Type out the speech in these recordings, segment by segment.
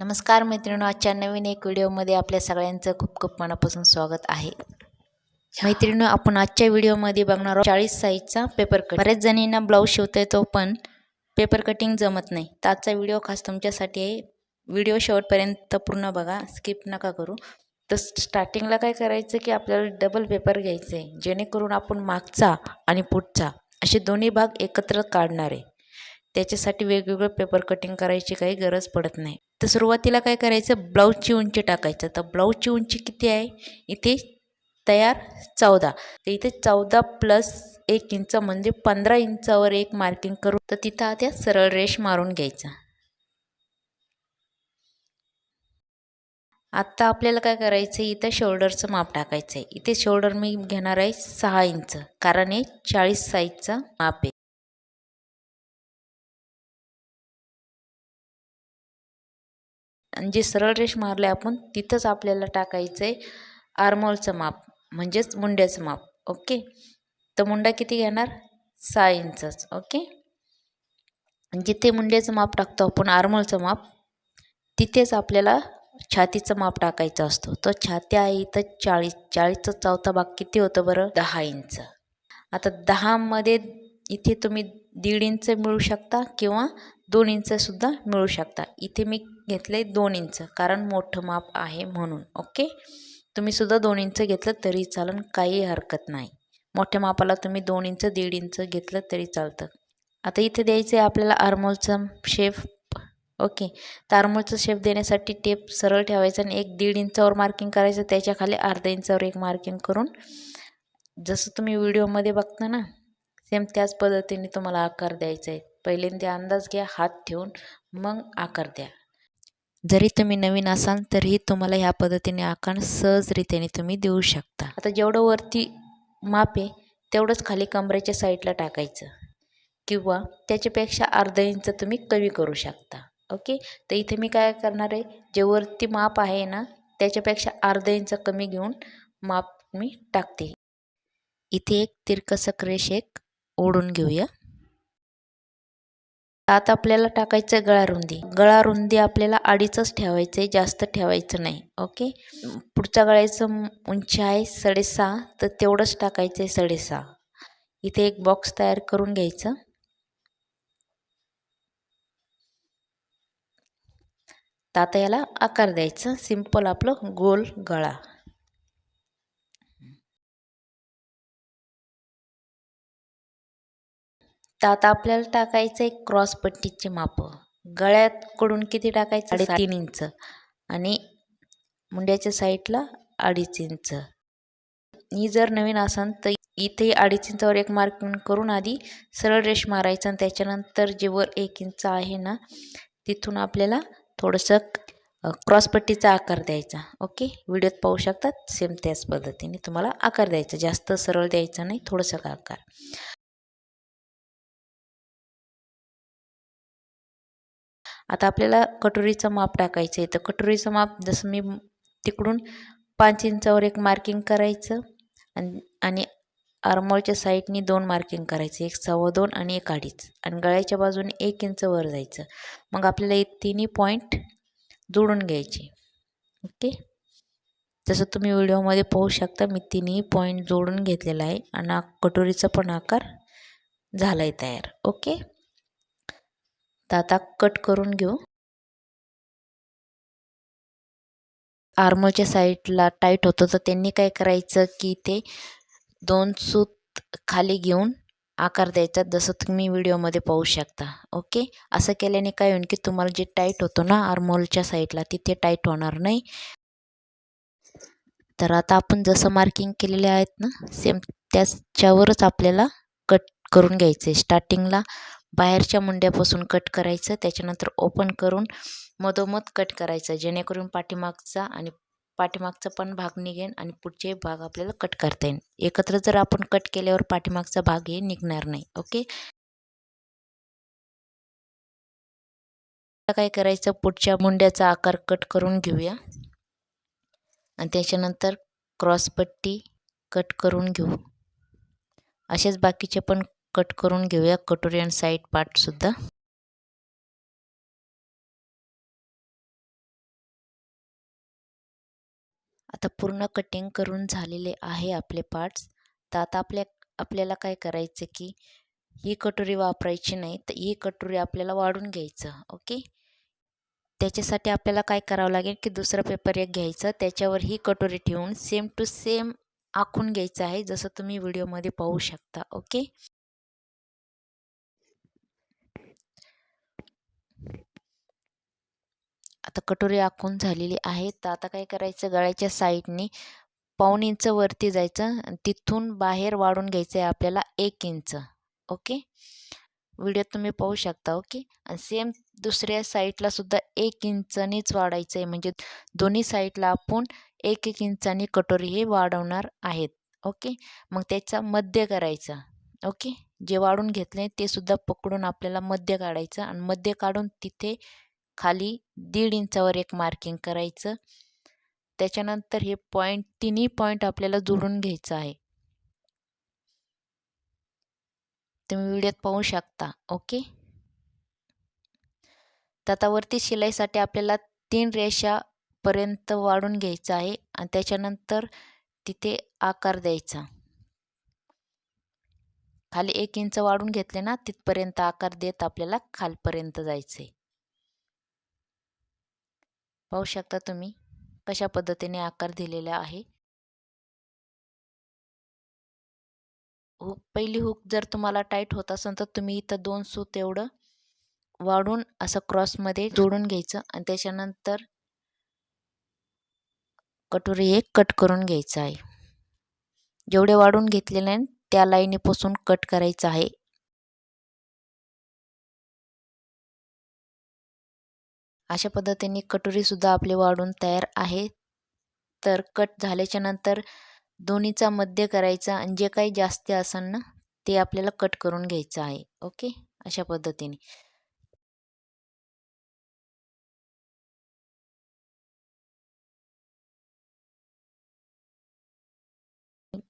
नमस्कार मैत्रिणी आजच्या नवीन एक व्हिडिओमध्ये आपल्या सगळ्यांचं खूप खूप मनापासून स्वागत आहे. मैत्रिणी आपण आजच्या व्हिडिओमध्ये बघणार आहोत चाळीस साईजचा पेपर कट बऱ्याच जणींना ब्लाऊज शिवता येतो हो, पण पेपर कटिंग जमत नाही. तर आजचा व्हिडिओ खास तुमच्यासाठी आहे. व्हिडिओ शेवटपर्यंत पूर्ण बघा स्किप नका करू. तर स्टार्टिंगला काय करायचं की आपल्याला डबल पेपर घ्यायचं आहे जेणेकरून आपण मागचा आणि पुढचा असे दोन्ही भाग एकत्र काढणार. आहे त्याच्यासाठी वेगवेगळं पेपर कटिंग करायची काही गरज पडत नाही. तर सुरुवातीला काय करायचं? ब्लाऊजची उंची टाकायचं. तर ब्लाऊजची उंची किती आहे? इथे तयार चौदा. तर इथे चौदा प्लस एक इंच म्हणजे पंधरा इंचावर एक मार्किंग करू तर तिथं आता सरळ रेश मारून घ्यायचा. आत्ता आपल्याला काय करायचं? आहे इथं शोल्डरचं माप टाकायचं आहे. इथे शोल्डर मी घेणार आहे सहा इंच. कारण हे चाळीस साईजचं माप आहे. आणि जे सरळ रेष मारले आपण तिथंच आपल्याला टाकायचं आहे आर्मोलचं माप म्हणजेच मुंड्याचं माप ओके? तर मुंडा किती घेणार? सहा इंचच ओके? जिथे मुंड्याचं माप टाकतो आपण आर्मोलचं माप तिथेच आपल्याला छातीचं माप टाकायचं असतो. तर छाती आहे इथं चाळीस चाळीसचा चौथा भाग किती होतं बरं? दहा इंच. आता दहामध्ये इथे तुम्ही दीड इंच मिळू शकता किंवा दोन इंचसुद्धा मिळू शकता. इथे मी घेतलं आहे दोन इंच कारण मोठं माप आहे म्हणून ओके? तुम्हीसुद्धा दोन इंच घेतलं तरी चालन काही हरकत नाही. मोठ्या मापाला तुम्ही दोन इंच दीड इंच घेतलं तरी चालतं. आता इथे द्यायचं आहे आपल्याला आर्मोलचा शेप ओके? तर आर्मोलचा शेप देण्यासाठी टेप सरळ ठेवायचा आणि एक दीड इंचावर मार्किंग करायचं त्याच्याखाली अर्धा इंचावर एक मार्किंग करून जसं तुम्ही व्हिडिओमध्ये बघता ना सेम त्याच पद्धतीने तुम्हाला आकार द्यायचा आहे. पहिल्यांदा अंदाज घ्या हात ठेवून मग आकार द्या. जरी तुम्ही नवीन असाल तरीही तुम्हाला ह्या पद्धतीने आकार सहजरित्याने तुम्ही देऊ शकता. आता जेवढं वरती माप आहे तेवढंच खाली कमरेच्या साईडला टाकायचं. किंवा त्याच्यापेक्षा अर्धा इंच तुम्ही कमी करू शकता. ओके? तर इथे मी काय करणार आहे जे वरती माप आहे ना त्याच्यापेक्षा अर्धा इंच कमी घेऊन माप मी टाकते. इथे एक तिरकसक रेष एक ओढून घेऊया. आता आपल्याला टाकायचं गळा रुंदी. गळा रुंदी आपल्याला अडीचच ठेवायचं आहे जास्त ठेवायचं नाही ओके? पुढच्या गळ्याचं उंची आहे साडेसहा तर तेवढंच टाकायचं आहे साडेसहा. इथे एक बॉक्स तयार करून घ्यायचं. तर आता याला आकार द्यायचं. सिंपल आपलं गोल गळा. तर आता आपल्याला टाकायचं आहे क्रॉस पट्टीचे माप. गळ्याकडून किती टाकायचं? तीन इंच. आणि मुंड्याच्या साईडला अडीच इंच. ही जर नवीन असाल तर इथे अडीच इंचावर एक मार्किंग करून आधी सरळ रेश मारायचं आणि त्याच्यानंतर जे वर एक इंच आहे ना तिथून आपल्याला थोडंसं क्रॉसपट्टीचा आकार द्यायचा. ओके? व्हिडिओत पाहू शकतात. सेम त्याच पद्धतीने तुम्हाला आकार द्यायचा. जास्त सरळ द्यायचा नाही थोडंसं आकार. आता आपल्याला कटोरीचं माप टाकायचं आहे. तर कटोरीचं माप जसं मी तिकडून पाच इंचावर एक मार्किंग करायचं आणि आणि आर्मोलच्या साईडनी दोन मार्किंग करायचं. एक सव्वा दोन आणि एक अडीच. आणि गळ्याच्या बाजूने एक इंच वर जायचं. मग आपल्याला एक तिन्ही पॉईंट जोडून घ्यायचे. ओके? जसं तुम्ही व्हिडिओमध्ये पाहू शकता मी तिन्ही पॉईंट जोडून घेतलेला आहे. आणि कटोरीचा पण आकार झाला आहे तयार. ओके? तर आता कट करून घेऊ. आर्मोलच्या साईडला टाईट होतं तर त्यांनी काय करायचं की ते दोन सूत खाली घेऊन आकार द्यायचा जसं तुम्ही व्हिडिओमध्ये पाहू शकता. ओके असं केल्याने काय होईल की तुम्हाला जे टाईट होतो ना आर्मोलच्या साईडला तिथे टाईट होणार नाही. तर आता आपण जसं मार्किंग केलेले आहेत ना सेम त्याच्यावरच आपल्याला कट करून घ्यायचं आहे स्टार्टिंगला बाहेरच्या मुंड्यापासून कट करायचं त्याच्यानंतर ओपन करून मधोमध कट करायचं जेणेकरून पाठीमागचा आणि पाठीमागचा पण भाग निघेन आणि पुढचे भाग आपल्याला कट करता येईल एकत्र जर आपण कट केल्यावर पाठीमागचा भाग हे निघणार नाही ओके काय करायचं? पुढच्या मुंड्याचा आकार कट करून घेऊया. आणि त्याच्यानंतर क्रॉसपट्टी कट करून घेऊ. असेच बाकीचे पण कट करून घेऊया. कटोरी आणि साईड पार्टसुद्धा आता पूर्ण कटिंग करून झालेले आहे आपले पार्ट्स तर आता आपल्या आपल्याला काय करायचं की ही कटोरी वापरायची नाही तर ही कटोरी आपल्याला वाढून घ्यायचं ओके त्याच्यासाठी आपल्याला काय करावं लागेल की दुसरा पेपर एक घ्यायचं. त्याच्यावर ही कटोरी ठेवून सेम टू सेम आखून घ्यायचं आहे जसं तुम्ही व्हिडिओमध्ये पाहू शकता ओके आता कटोरी आखून झालेली आहे तर आता काय करायचं? गळ्याच्या साईडनी पाऊण इंच वरती जायचं आणि तिथून बाहेर वाढून घ्यायचं आहे आपल्याला एक इंच. ओके? व्हिडिओ तुम्ही पाहू शकता ओके? आणि सेम दुसऱ्या साईडला सुद्धा एक इंचानीच वाढायचं आहे म्हणजे दोन्ही साईडला आपण एक एक इंचानी कटोरी हे वाढवणार आहेत. ओके? मग त्याचा मध्य करायचा. ओके? जे वाढून घेतले ते सुद्धा पकडून आपल्याला मध्य काढायचं आणि मध्य काढून तिथे खाली दीड इंचावर एक मार्किंग करायचं. त्याच्यानंतर हे पॉईंट तिन्ही पॉईंट आपल्याला जोडून घ्यायचं आहे. तुम्ही व्हिडिओत पाहू शकता ओके? तर आता वरती शिलाईसाठी आपल्याला तीन रेषापर्यंत वाढून घ्यायचं आहे आणि त्याच्यानंतर तिथे आकार द्यायचा. खाली एक इंच वाढून घेतले ना तिथपर्यंत आकार देत आपल्याला खालपर्यंत जायचं आहे पाहू शकता तुम्ही कशा पद्धतीने आकार दिलेला आहे. हुक पहिली हुक जर तुम्हाला टाईट होत असेल तर तुम्ही इथं दोन सूत एवढं वाढून असं क्रॉसमध्ये जोडून घ्यायचं आणि त्याच्यानंतर कटोरी एक कट करून घ्यायचं आहे. जेवढे वाढून घेतलेले आहे त्या लाईनीपासून कट करायचं आहे. अशा पद्धतीने कटोरीसुद्धा आपली वाढून तयार आहे. तर कट झाल्याच्यानंतर दोन्हीचा मध्य करायचा आणि जे काही जास्त असेल ना ते आपल्याला कट करून घ्यायचं आहे. ओके? अशा पद्धतीने.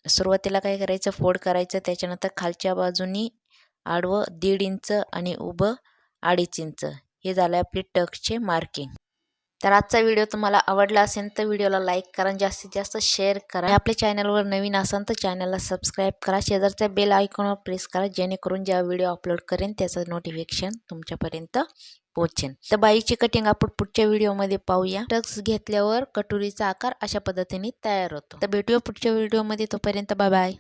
सुरुवातीला काय करायचं? फोड करायचं. त्याच्यानंतर खालच्या बाजूनी आडवं दीड इंच आणि उभं अडीच इंच. हे झालं आपले टक्सचे मार्किंग तर आजचा व्हिडिओ तुम्हाला आवडला असेल तर व्हिडिओला लाईक करा जास्तीत जास्त शेअर करा. आपल्या चॅनलवर नवीन असाल तर चॅनलला सबस्क्राईब करा. शेजारच्या बेल आयकॉनवर प्रेस करा जेणेकरून ज्या व्हिडिओ अपलोड करेन त्याचं नोटिफिकेशन तुमच्यापर्यंत पोचेन तर बाईची कटिंग आपण पुढच्या व्हिडिओमध्ये पाहूया. टक्स घेतल्यावर कटोरीचा आकार अशा पद्धतीने तयार होतो. तर भेटूया पुढच्या व्हिडिओमध्ये तोपर्यंत बाय बाय